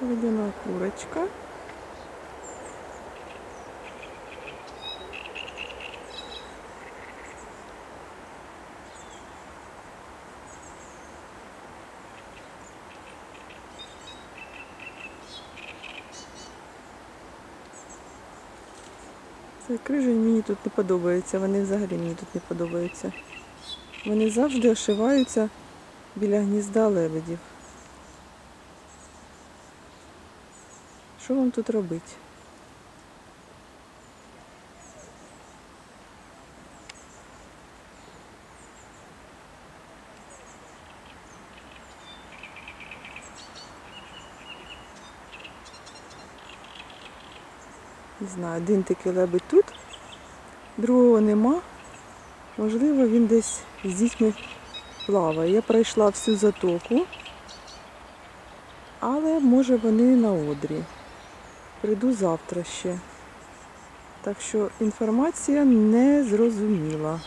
Водяна курочка. Цей крижень мені тут не подобається, вони взагалі мені тут не подобаються. Вони завжди ошиваються біля гнізда лебедів. Що вам тут робити? Не знаю, один такий лебедь тут, другого нема. Можливо, він десь з дітьми плаває. Я пройшла всю затоку, але може вони на одрі. Прийду завтра ще. Так що інформація не зрозуміла.